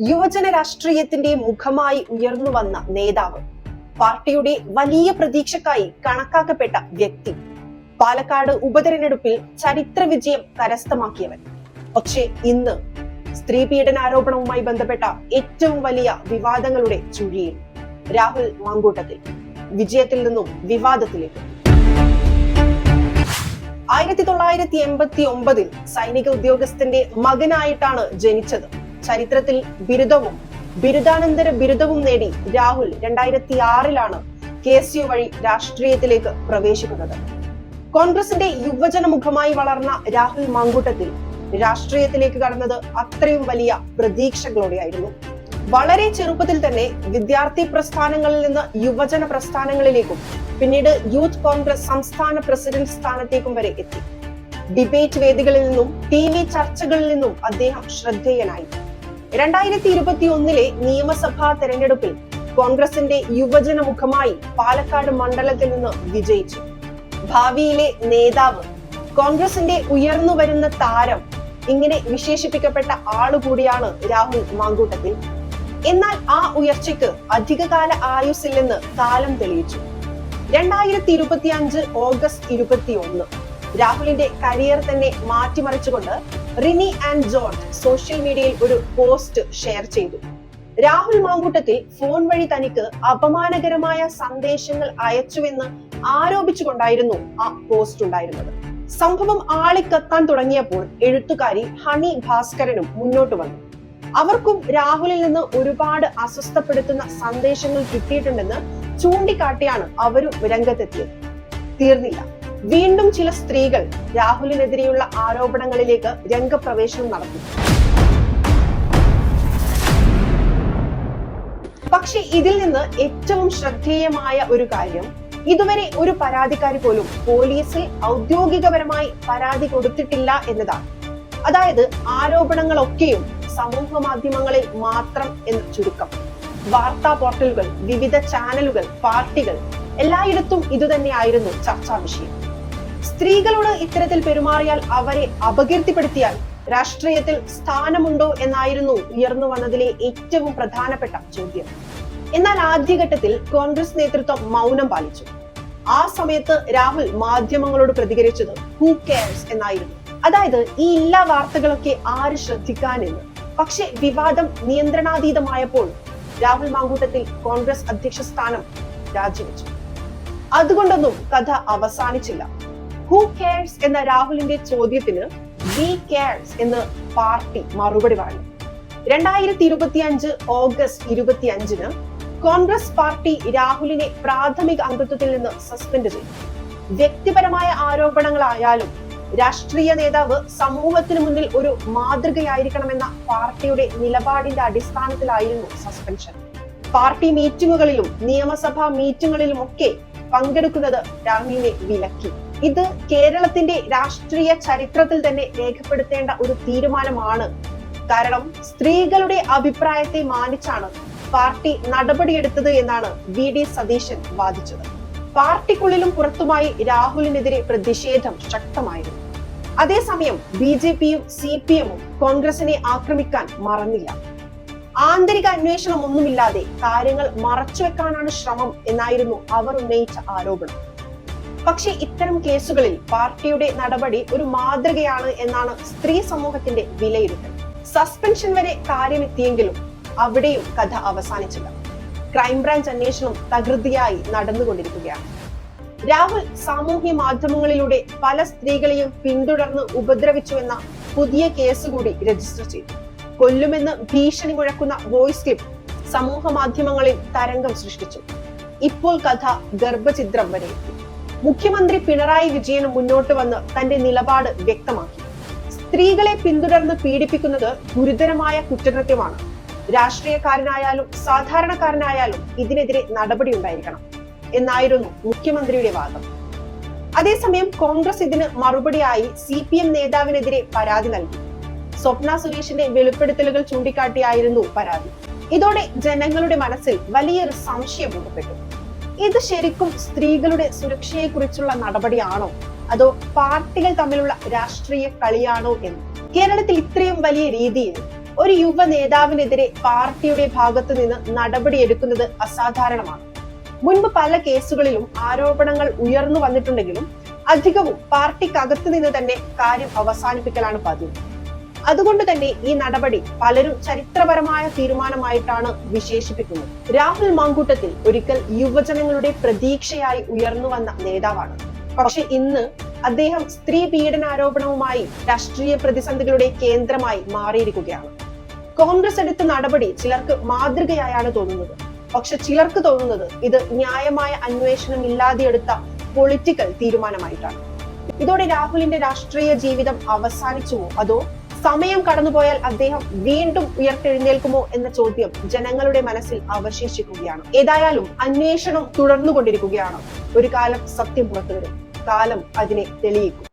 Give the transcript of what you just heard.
യുവജന രാഷ്ട്രീയത്തിന്റെ മുഖമായി ഉയർന്നു വന്ന നേതാവ്. പാർട്ടിയുടെ വലിയ പ്രതീക്ഷക്കായി കണക്കാക്കപ്പെട്ട വ്യക്തി. പാലക്കാട് ഉപതെരഞ്ഞെടുപ്പിൽ ചരിത്ര വിജയം കരസ്ഥമാക്കിയവൻ. പക്ഷേ ഇന്ന് സ്ത്രീ പീഡനാരോപണവുമായി ബന്ധപ്പെട്ട ഏറ്റവും വലിയ വിവാദങ്ങളുടെ ചുഴിയിൽ രാഹുൽ മാങ്കൂട്ടത്തിൽ. വിജയത്തിൽ നിന്നും വിവാദത്തിലേക്ക്. ആയിരത്തി തൊള്ളായിരത്തി എൺപത്തി ഒമ്പതിൽ സൈനിക ഉദ്യോഗസ്ഥന്റെ മകനായിട്ടാണ് ജനിച്ചത്. ചരിത്രത്തിൽ ബിരുദവും ബിരുദാനന്തര ബിരുദവും നേടി രാഹുൽ രണ്ടായിരത്തി ആറിലാണ് കെ എസ് യു വഴി രാഷ്ട്രീയത്തിലേക്ക് പ്രവേശിക്കുന്നത്. കോൺഗ്രസിന്റെ യുവജന മുഖമായി വളർന്ന രാഹുൽ മാങ്കൂട്ടത്തിൽ രാഷ്ട്രീയത്തിലേക്ക് കടന്നത് അത്രയും വലിയ പ്രതീക്ഷകളോടെയായിരുന്നു. വളരെ ചെറുപ്പത്തിൽ തന്നെ വിദ്യാർത്ഥി പ്രസ്ഥാനങ്ങളിൽ നിന്ന് യുവജന പ്രസ്ഥാനങ്ങളിലേക്കും പിന്നീട് യൂത്ത് കോൺഗ്രസ് സംസ്ഥാന പ്രസിഡന്റ് സ്ഥാനത്തേക്കും വരെ എത്തി. ഡിബേറ്റ് വേദികളിൽ നിന്നും ടി വി ചർച്ചകളിൽ നിന്നും അദ്ദേഹം ശ്രദ്ധേയനായി. രണ്ടായിരത്തി ഇരുപത്തി ഒന്നിലെ നിയമസഭാ തെരഞ്ഞെടുപ്പിൽ കോൺഗ്രസിന്റെ യുവജന മുഖമായി പാലക്കാട് മണ്ഡലത്തിൽ നിന്ന് വിജയിച്ചു. ഭാവിയിലെ നേതാവ് കോൺഗ്രസിന്റെ ഉയർന്നു വരുന്ന താരം ഇങ്ങനെ വിശേഷിപ്പിക്കപ്പെട്ട ആളുകൂടിയാണ് രാഹുൽ മാങ്കൂട്ടത്തിൽ. എന്നാൽ ആ ഉയർച്ചയ്ക്ക് അധികകാല ആയുസ്സില്ലെന്ന് കാലം തെളിയിച്ചു. രണ്ടായിരത്തി ഇരുപത്തി അഞ്ച് ഓഗസ്റ്റ് ഇരുപത്തി ഒന്ന് രാഹുലിന്റെ കരിയർ തന്നെ മാറ്റിമറിച്ചുകൊണ്ട് റിനി ആൻഡ് ജോർജ് സോഷ്യൽ മീഡിയയിൽ ഒരു പോസ്റ്റ് ഷെയർ ചെയ്തു. രാഹുൽ മാങ്കൂട്ടത്തിൽ ഫോൺ വഴി തനിക്ക് അപമാനകരമായ സന്ദേശങ്ങൾ അയച്ചുവെന്ന് ആരോപിച്ചുകൊണ്ടായിരുന്നു ആ പോസ്റ്റ് ഉണ്ടായിരുന്നത്. സംഭവം ആളിക്കത്താൻ തുടങ്ങിയപ്പോൾ എഴുത്തുകാരി ഹണി ഭാസ്കരനും മുന്നോട്ട് വന്നു. അവർക്കും രാഹുലിൽ നിന്ന് ഒരുപാട് അസ്വസ്ഥപ്പെടുത്തുന്ന സന്ദേശങ്ങൾ കിട്ടിയിട്ടുണ്ടെന്ന് ചൂണ്ടിക്കാട്ടിയാണ് അവരും രംഗത്തെത്തിയത്. തീർന്നില്ല. വീണ്ടും ചില സ്ത്രീകൾ രാഹുലിനെതിരെയുള്ള ആരോപണങ്ങളിലേക്ക് രംഗപ്രവേശനം നടത്തി. പക്ഷെ ഇതിൽ നിന്ന് ഏറ്റവും ശ്രദ്ധേയമായ ഒരു കാര്യം ഇതുവരെ ഒരു പരാതിക്കാരി പോലും പോലീസിൽ ഔദ്യോഗികപരമായി പരാതി കൊടുത്തിട്ടില്ല എന്നതാണ്. അതായത് ആരോപണങ്ങളൊക്കെയും സമൂഹ മാധ്യമങ്ങളിൽ മാത്രം എന്ന് ചുരുക്കം. വാർത്താ പോർട്ടലുകൾ വിവിധ ചാനലുകൾ പാർട്ടികൾ എല്ലായിടത്തും ഇതുതന്നെയായിരുന്നു ചർച്ചാ വിഷയം. സ്ത്രീകളോട് ഇത്തരത്തിൽ പെരുമാറിയാൽ അവരെ അപകീർത്തിപ്പെടുത്തിയാൽ രാഷ്ട്രീയത്തിൽ സ്ഥാനമുണ്ടോ എന്നായിരുന്നു ഉയർന്നു വന്നതിലെ ഏറ്റവും പ്രധാനപ്പെട്ട ചോദ്യം. എന്നാൽ ആദ്യഘട്ടത്തിൽ കോൺഗ്രസ് നേതൃത്വം മൗനം പാലിച്ചു. ആ സമയത്ത് രാഹുൽ മാധ്യമങ്ങളോട് പ്രതികരിച്ചത് ഹൂ കെയർസ് എന്നായിരുന്നു. അതായത് ഈ എല്ലാ വാർത്തകളൊക്കെ ആര് ശ്രദ്ധിക്കാനെന്ന് പക്ഷെ വിവാദം നിയന്ത്രണാതീതമായപ്പോൾ രാഹുൽ മാങ്കൂട്ടത്തിൽ കോൺഗ്രസ് അധ്യക്ഷ സ്ഥാനം രാജിവെച്ചു. അതുകൊണ്ടൊന്നും കഥ അവസാനിച്ചില്ല. ഹൂ കെയർസ് എന്ന രാഹുലിന്റെ ചോദ്യത്തിന് വി കെയർസ് എന്ന് പാർട്ടി മറുപടി പറഞ്ഞു. രണ്ടായിരത്തി ഇരുപത്തി അഞ്ച് ഓഗസ്റ്റ് ഇരുപത്തി അഞ്ചിന് കോൺഗ്രസ് പാർട്ടി രാഹുലിനെ പ്രാഥമിക അംഗത്വത്തിൽ നിന്ന് സസ്പെൻഡ് ചെയ്തു. വ്യക്തിപരമായ ആരോപണങ്ങളായാലും രാഷ്ട്രീയ നേതാവ് സമൂഹത്തിന് മുന്നിൽ ഒരു മാതൃകയായിരിക്കണമെന്ന പാർട്ടിയുടെ നിലപാടിന്റെ അടിസ്ഥാനത്തിലായിരുന്നു സസ്പെൻഷൻ. പാർട്ടി മീറ്റിംഗുകളിലും നിയമസഭാ മീറ്റിംഗുകളിലും ഒക്കെ പങ്കെടുക്കുന്നത് രാഹുലിനെ വിലക്കി. ഇത് കേരളത്തിന്റെ രാഷ്ട്രീയ ചരിത്രത്തിൽ തന്നെ രേഖപ്പെടുത്തേണ്ട ഒരു തീരുമാനമാണ്. കാരണം സ്ത്രീകളുടെ അഭിപ്രായത്തെ മാനിച്ചാണ് പാർട്ടി നടപടിയെടുത്തത് എന്നാണ് വി ഡി സതീശൻ വാദിച്ചത്. പാർട്ടിക്കുള്ളിലും പുറത്തുമായി രാഹുലിനെതിരെ പ്രതിഷേധം ശക്തമായിരുന്നു. അതേസമയം ബി ജെ പിയും സി പി എമ്മും കോൺഗ്രസിനെ ആക്രമിക്കാൻ മറന്നില്ല. ആന്തരിക അന്വേഷണം ഒന്നുമില്ലാതെ കാര്യങ്ങൾ മറച്ചുവെക്കാനാണ് ശ്രമം എന്നായിരുന്നു അവർ ഉന്നയിച്ച ആരോപണം. പക്ഷേ ഇത്തരം കേസുകളിൽ പാർട്ടിയുടെ നടപടി ഒരു മാതൃകയാണ് എന്നാണ് സ്ത്രീ സമൂഹത്തിന്റെ വിലയിരുത്തൽ. സസ്പെൻഷൻ വരെ കാര്യമെത്തിയെങ്കിലും അവിടെയും കഥ അവസാനിച്ചില്ല. ക്രൈംബ്രാഞ്ച് അന്വേഷണം തകൃതിയായി നടന്നുകൊണ്ടിരിക്കുകയാണ്. രാഹുൽ സാമൂഹ്യ മാധ്യമങ്ങളിലൂടെ പല സ്ത്രീകളെയും പിന്തുടർന്ന് ഉപദ്രവിച്ചുവെന്ന പുതിയ കേസ് കൂടി രജിസ്റ്റർ ചെയ്തു. കൊല്ലുമെന്ന് ഭീഷണി മുഴക്കുന്ന വോയിസ് ക്ലിപ്പ് സമൂഹ മാധ്യമങ്ങളിൽ തരംഗം സൃഷ്ടിച്ചു. ഇപ്പോൾ കഥ ഗർഭചിത്രം വരെ എത്തി. മുഖ്യമന്ത്രി പിണറായി വിജയൻ മുന്നോട്ട് വന്ന് തന്റെ നിലപാട് വ്യക്തമാക്കി. സ്ത്രീകളെ പിന്തുടർന്ന് പീഡിപ്പിക്കുന്നത് ഗുരുതരമായ കുറ്റകൃത്യമാണ്. രാഷ്ട്രീയക്കാരനായാലും സാധാരണക്കാരനായാലും ഇതിനെതിരെ നടപടി ഉണ്ടായിരിക്കണം എന്നായിരുന്നു മുഖ്യമന്ത്രിയുടെ വാദം. അതേസമയം കോൺഗ്രസ് ഇതിന് മറുപടിയായി സി പി എം നേതാവിനെതിരെ പരാതി നൽകി. സ്വപ്ന സുരേഷിന്റെ വെളിപ്പെടുത്തലുകൾ ചൂണ്ടിക്കാട്ടിയായിരുന്നു പരാതി. ഇതോടെ ജനങ്ങളുടെ മനസ്സിൽ വലിയൊരു സംശയം രൂപപ്പെട്ടു. ഇത് ശരിക്കും സ്ത്രീകളുടെ സുരക്ഷയെക്കുറിച്ചുള്ള നടപടിയാണോ? അതോ പാർട്ടികൾ തമ്മിലുള്ള രാഷ്ട്രീയ കളിയാണോ എന്ന്? കേരളത്തിൽ ഇത്രയും വലിയ രീതിയിൽ ഒരു യുവ നേതാവിനെതിരെ പാർട്ടിയുടെ ഭാഗത്തു നിന്ന് നടപടിയെടുക്കുന്നത് അസാധാരണമാണ്. മുൻപ് പല കേസുകളിലും ആരോപണങ്ങൾ ഉയർന്നു വന്നിട്ടുണ്ടെങ്കിലും അധികവും പാർട്ടിക്കകത്തു നിന്ന് തന്നെ കാര്യം അവസാനിപ്പിക്കലാണ് പതിവ്. അതുകൊണ്ട് തന്നെ ഈ നടപടി പലരും ചരിത്രപരമായ തീരുമാനമായിട്ടാണ് വിശേഷിപ്പിക്കുന്നത്. രാഹുൽ മാങ്കൂട്ടത്തിൽ ഒരിക്കൽ യുവജനങ്ങളുടെ പ്രതീക്ഷയായി ഉയർന്നു വന്ന നേതാവാണ്. പക്ഷെ ഇന്ന് അദ്ദേഹം സ്ത്രീ പീഡനാരോപണവുമായി രാഷ്ട്രീയ പ്രതിസന്ധികളുടെ കേന്ദ്രമായി മാറിയിരിക്കുകയാണ്. കോൺഗ്രസ് എടുത്ത നടപടി ചിലർക്ക് മാതൃകയായാണ് തോന്നുന്നത്. പക്ഷെ ചിലർക്ക് തോന്നുന്നത് ഇത് ന്യായമായ അന്വേഷണം ഇല്ലാതെ എടുത്ത പൊളിറ്റിക്കൽ തീരുമാനമായിട്ടാണ്. ഇതോടെ രാഹുലിന്റെ രാഷ്ട്രീയ ജീവിതം അവസാനിച്ചുവോ? അതോ സമയം കടന്നുപോയാൽ അദ്ദേഹം വീണ്ടും ഉയർത്തെഴുന്നേൽക്കുമോ എന്ന ചോദ്യം ജനങ്ങളുടെ മനസ്സിൽ അവശേഷിക്കുകയാണ്. ഏതായാലും അന്വേഷണം തുടർന്നുകൊണ്ടിരിക്കുകയാണ്. ഒരു കാലം സത്യം പുറത്തുവരും. കാലം അതിനെ തെളിയിക്കും.